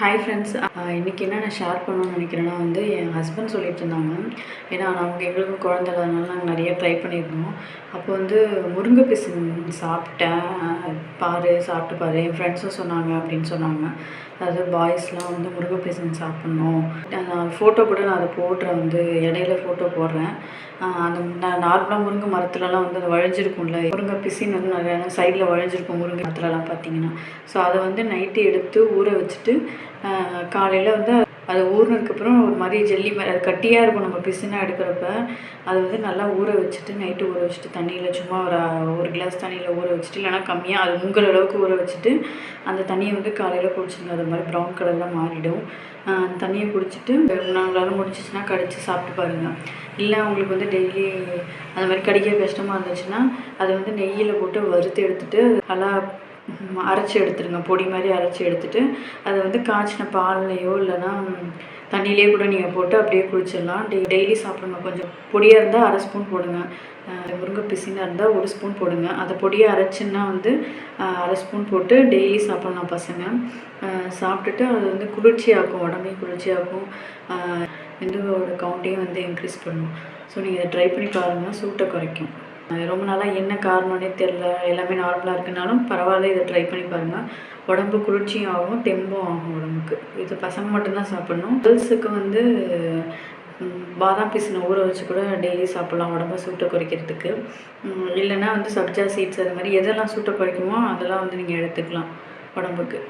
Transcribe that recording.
Hi friends இன்றைக்கி என்ன நான் ஷேர் பண்ணணும்னு நினைக்கிறேன்னா வந்து என் ஹஸ்பண்ட் சொல்லிட்டு இருந்தாங்க. ஏன்னா நாங்கள் எங்களுக்கும் குழந்த இல்லாதனால நாங்கள் நிறைய ட்ரை பண்ணியிருந்தோம். அப்போ வந்து முருங்கை பிசின் சாப்பிட்டேன். பாரு சாப்பிட்டு பாரு என் ஃப்ரெண்ட்ஸும் சொன்னாங்க அப்படின்னு சொன்னாங்க. அதாவது பாய்ஸ்லாம் வந்து முருங்கை பிசுன் சாப்பிட்ணும். நான் ஃபோட்டோ கூட நான் அதை போடுறேன் வந்து இடையில ஃபோட்டோ போடுறேன். அந்த நான் நார்மலாக முருங்கை மரத்துலலாம் வந்து அது வழிஞ்சிருக்கும்ல. முருங்கை பிசின் வந்து நிறையா சைடில் வளைஞ்சிருக்கும் முருங்கை மரத்துலலாம் பார்த்தீங்கன்னா. ஸோ அதை வந்து நைட்டு எடுத்து ஊற வச்சுட்டு காலையில் வந்து அது ஊறினதுக்கப்புறம் ஒரு மாதிரி ஜெல்லி மாதிரி அது கட்டியாக இருக்கும் நம்ம பிசுனாக எடுக்கிறப்ப. அது வந்து நல்லா ஊற வச்சுட்டு நைட்டு ஊற வச்சுட்டு தண்ணியில் சும்மா ஒரு ஒரு கிளாஸ் தண்ணியில் ஊற வச்சுட்டு இல்லைனா கம்மியாக அது முங்குற அளவுக்கு ஊற வச்சுட்டு அந்த தண்ணியை வந்து காலையில் குடிச்சிங்க அது மாதிரி ப்ரௌன் கலரில் மாறிடும். அந்த தண்ணியை குடிச்சிட்டு உங்களால் முடிச்சிச்சுன்னா கடிச்சு சாப்பிட்டு பாருங்கள் இல்லை உங்களுக்கு வந்து டெய்லி அந்த மாதிரி கடிக்க கஷ்டமாக இருந்துச்சுன்னா அதை வந்து நெய்யில் போட்டு வறுத்து எடுத்துகிட்டு நல்லா அரைச்சி எடுத்துடுங்க பொடி மாதிரி அரைச்சி எடுத்துட்டு அதை வந்து காய்ச்சின பால்லையோ இல்லைன்னா தண்ணியிலே கூட நீங்கள் போட்டு அப்படியே குளிச்சிடலாம் டெய் டெய்லி சாப்பிடுங்க. கொஞ்சம் பொடியாக இருந்தால் அரை ஸ்பூன் போடுங்க. முருங்கை பிசினாக இருந்தால் ஒரு ஸ்பூன் போடுங்க. அதை பொடியை அரைச்சின்னா வந்து அரை ஸ்பூன் போட்டு டெய்லி சாப்பிட்லாம் பசங்க. சாப்பிட்டுட்டு அது வந்து குளிர்ச்சியாகும் உடம்பையும் குளிர்ச்சியாகும் அஹ் விந்துவோட கவுண்ட்டையும் வந்து இன்க்ரீஸ் பண்ணும். ஸோ நீங்கள் இதை ட்ரை பண்ணி பாருங்கள் சூட்டை குறைக்கும். ரொம்ப நாளாக என்ன காரணம்னே தெரில எல்லாமே நார்மலாக இருக்குனாலும் பரவாயில்ல இதை ட்ரை பண்ணி பாருங்கள் உடம்பு குளிர்ச்சியும் ஆகும் தெம்பும் ஆகும் உடம்புக்கு. இது பசங்க மட்டும்தான் சாப்பிட்ணும். கேர்ள்ஸுக்கு வந்து பாதாம் பிசினை ஊற வச்சு கூட டெய்லி சாப்பிட்லாம் உடம்ப சூட்டை குறைக்கிறதுக்கு. இல்லைன்னா வந்து சப்ஜா சீட்ஸ் அது மாதிரி எதெல்லாம் சூட்டை குறைக்குமோ அதெல்லாம் வந்து நீங்கள் எடுத்துக்கலாம் உடம்புக்கு.